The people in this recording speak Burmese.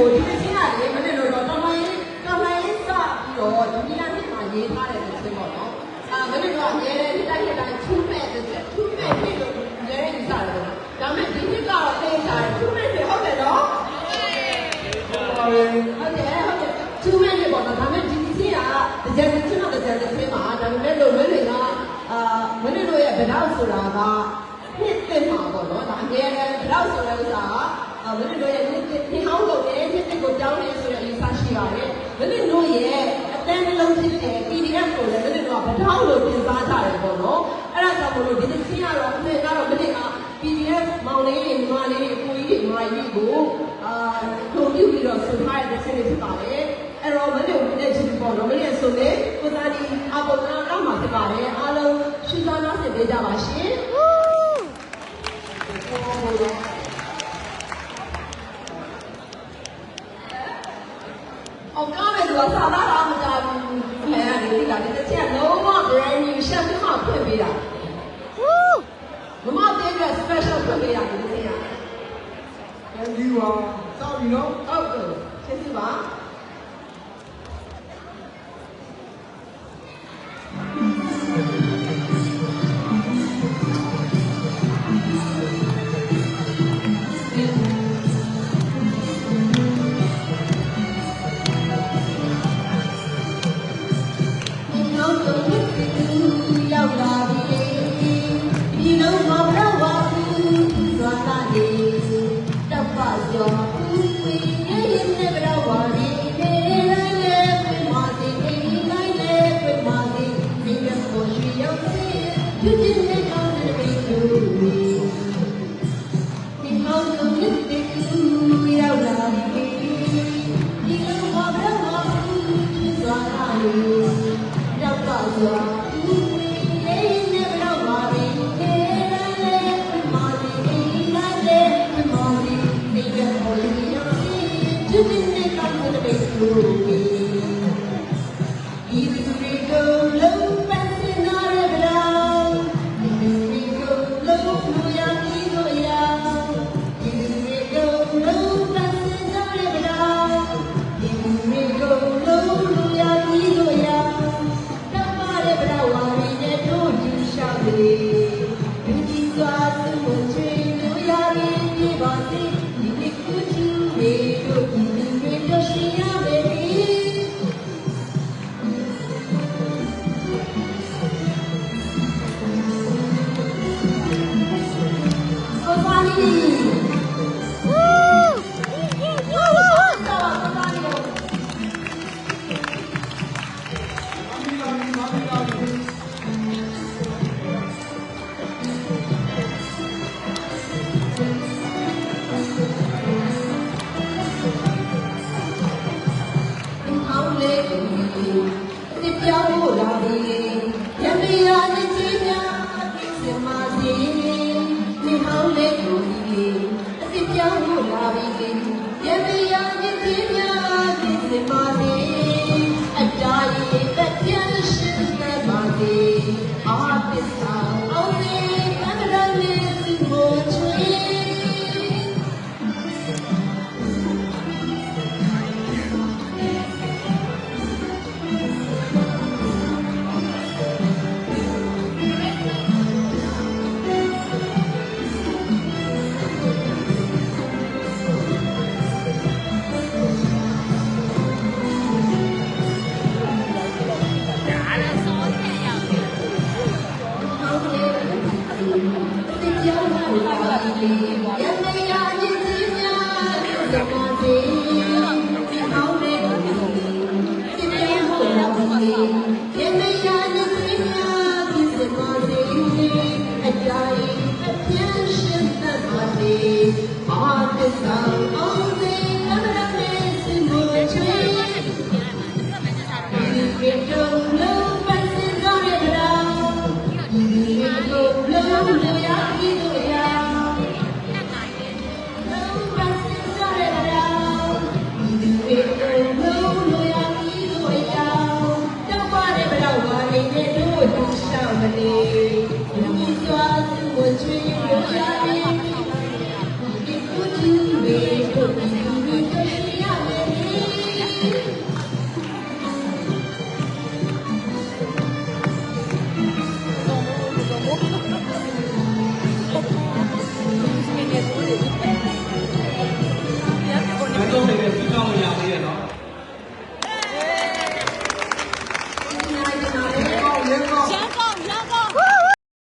ကိုဒီတစ်ချင်းကလေမနေ့တော့တော်မိုင်းတော်မိုင်းစပြီးတော့ဒီလနေ့မှာရေးထားတဲ့တစ်ချင်းပေါ့နော်အာမနေ့တော့အများနဲ့တိုက်ရတိုင်းထူးမဲ့တစ်ချက်ထူးမဲ့ဖြစ်လို့အများကြီးစားတယ်ပေါ့ဒါပေမဲ့ဒီနှစ်ကတော့သိချာထူးမဲ့ဖြစ်ဟုတ်တယ်နော်ဟုတ်ပါရဲ့ဟုတ်တယ်ဟုတ်တယ်သူမဲ့နေပေါ့နော်ဒါပေမဲ့ဒီဒီချင်းကတကြံချင်းတော့တကြံချင်းမှာဒါပေမဲ့လို့မင်းတွေကအာမင်းတို့ရဲ့ဗလောက်ဆိုတာကနှစ်သိမှာပေါ့နော်ဒါအငယ်ငယ်ဗလောက်ဆိုတဲ့ဥစ္စာကအာမင်းတို့ရဲ့နှစ်နှစ်ဟောင်းလို့တဲ့နှစ်သိကိုတောင်းနေဆိုတဲ့အယူဆရှိပါတယ်မင်းတို့ ရဲ့အတန်းနှလုံးဖြစ်တဲ့ PDF ကိုလည်းမင်းတို့ကဗလောက်လို့ပြင်စားကြတယ်ပေါ့နော်အဲ့ဒါကြောင့်မလို့ဒီတစ်ချင်းကတော့အမေကတော့မင်းတွေက PDF မောင်လေးတွေညီမလေးတွေအကိုကြီးတွေညီမကြီးကိုအာထုံပြုပြီးတော့ဆွထားတဲ့ဆက်လေးဖြစ်ပါတယ်အဲ့တော့မင်းတို့နဲ့ချစ်ပေါ့နော်မင်းရဲ့ဆိုလေကိုသားဒီအပေါ်နာတော့မှာဖြစ်ပါတယ်အားလုံးရှင်းသွားနောက်ဆက်ပေးကြပါရှင်အောင်ကားမယ် သူကသာသာတော့မကြဘူးအမေကဒီကဒီတစ်ချက်လုံးဝ brand new ရှက်ပြီးမှဖွင့်ပေးတာမမတဲ့အတွက် special ဖွင့်ပေးတာဒီတစ်ချက် thank you ပါစောင့်ပြီနော်ဟုတ်ကဲ့ကျေးဇူးပါ ပါကျော် သူတင် ရ you want.